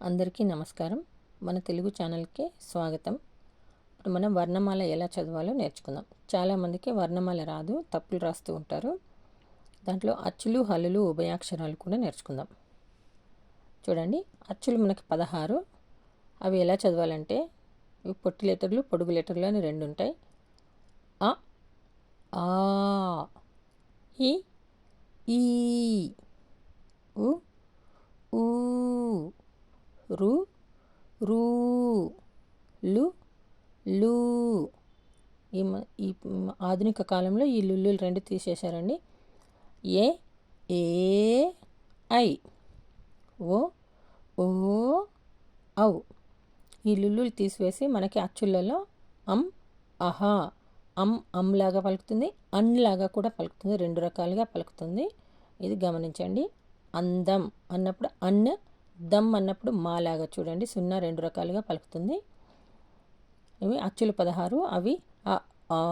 అందరికీ నమస్కారం. మన తెలుగు ఛానల్కి స్వాగతం. ఇప్పుడు మనం వర్ణమాల ఎలా చదవాలో నేర్చుకుందాం. చాలామందికి వర్ణమాల రాదు తప్పులు రాస్తూ ఉంటారు. దాంట్లో అచ్చులు హల్లులు ఉభయాక్షరాలు కూడా నేర్చుకుందాం. చూడండి అచ్చులు మనకి పదహారు. అవి ఎలా చదవాలంటే ఇవి పొట్టి లెటర్లు పొడుగు లెటర్లు అని రెండు ఉంటాయి. అ ఆ ఈ ఈ ఉ ఊ రు రూ లు లు. ఈ ఈ ఆధునిక కాలంలో ఈ లుల్లు రెండు తీసేశారండి. ఏ ఏ ఐ. ఓ ఓ ఔ. ఈ లుల్లులు తీసివేసి మనకి అచ్చులలో అం అహా అం అం లాగా పలుకుతుంది. అన్ లాగా కూడా పలుకుతుంది. రెండు రకాలుగా పలుకుతుంది. ఇది గమనించండి. అందం అన్నప్పుడు అన్న దమ్ అన్నప్పుడు మాలాగా చూడండి. సున్నా రెండు రకాలుగా పలుకుతుంది. ఇవి అచ్చులు పదహారు. అవి ఆ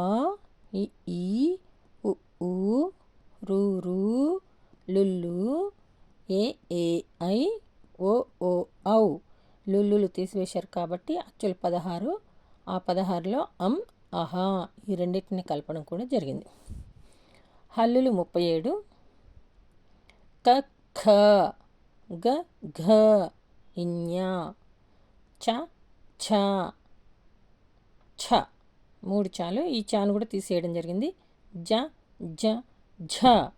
ఈ ఉ ఊ రు రు Lulu A A I O ఓ ఔ లుల్లులు తీసివేశారు కాబట్టి అచ్చులు పదహారు. ఆ పదహారులో అం అహా ఈ రెండింటిని కలపడం కూడా జరిగింది. హల్లులు ముప్పై ఏడు. క ఖ గ ఘ ఇన్యా చ ఛ ఛ. మూడు చాలు. ఈ చాను కూడా తీసేయడం జరిగింది. జ జ ఝ.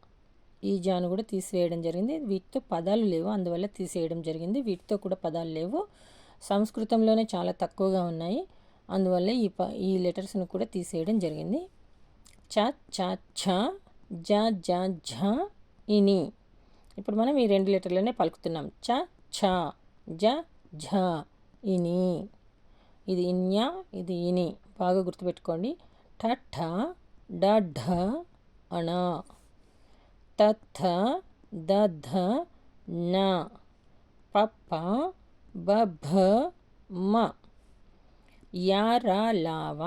ఈ జాను కూడా తీసివేయడం జరిగింది. వీటితో పదాలు లేవు. అందువల్ల తీసేయడం జరిగింది. వీటితో కూడా పదాలు లేవు. సంస్కృతంలోనే చాలా తక్కువగా ఉన్నాయి. అందువల్ల ఈ ప ఈ లెటర్స్ను కూడా తీసేయడం జరిగింది. చ చ ఛ జ జ ఝ ఇని ఇప్పుడు మనం ఈ రెండు లెటర్లనే పలుకుతున్నాం. చ ఛ జ ఝ ఇని. ఇది ఇన్య ఇది ఇని. బాగా గుర్తుపెట్టుకోండి. ఠ ఠ డ ఢ అణ. తథ దధ న పప్ప బభ మ. యారా లావ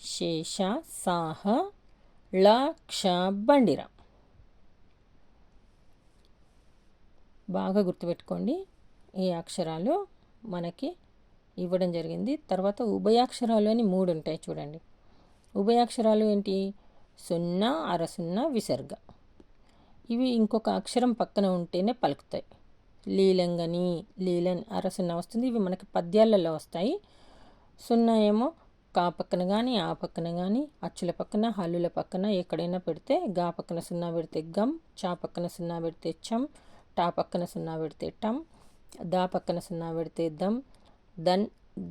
శేష సాహ లక్ష బండిర. బాగా గుర్తుపెట్టుకోండి. ఈ అక్షరాలు మనకి ఇవ్వడం జరిగింది. తర్వాత ఉభయాక్షరాలు అని మూడు ఉంటాయి చూడండి. ఉభయాక్షరాలు ఏంటి? సున్నా అర సున్నా విసర్గ. ఇవి ఇంకొక అక్షరం పక్కన ఉంటేనే పలుకుతాయి. లీలంగని లీలన్ అర సున్నా వస్తుంది. ఇవి మనకి పద్యాలలో వస్తాయి. సున్నా ఏమో కా పక్కన కానీ ఆ పక్కన కానీ అచ్చుల పక్కన హల్లుల పక్కన ఎక్కడైనా పెడితే గా పక్కన సున్నా పెడితే గమ్ చా పక్కన సున్నా పెడితే చం టా పక్కన సున్నా పెడితే టమ్ దా పక్కన సున్నా పెడితే దమ్ దన్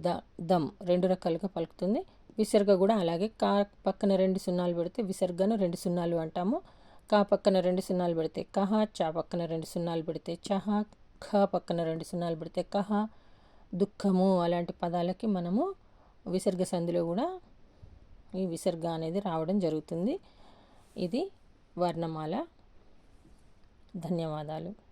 ద దమ్ రెండు రకాలుగా పలుకుతుంది. విసర్గ కూడా అలాగే కా పక్కన రెండు సున్నాలు పెడితే విసర్గను రెండు సున్నాలు అంటాము. కా పక్కన రెండు సున్నాలు పెడితే కహ చా పక్కన రెండు సున్నాలు పెడితే చహ ఖ పక్కన రెండు సున్నాలు పెడితే కహ. దుఃఖము అలాంటి పదాలకి మనము విసర్గ సంధిలో కూడా ఈ విసర్గ అనేది రావడం జరుగుతుంది. ఇది వర్ణమాల. ధన్యవాదాలు.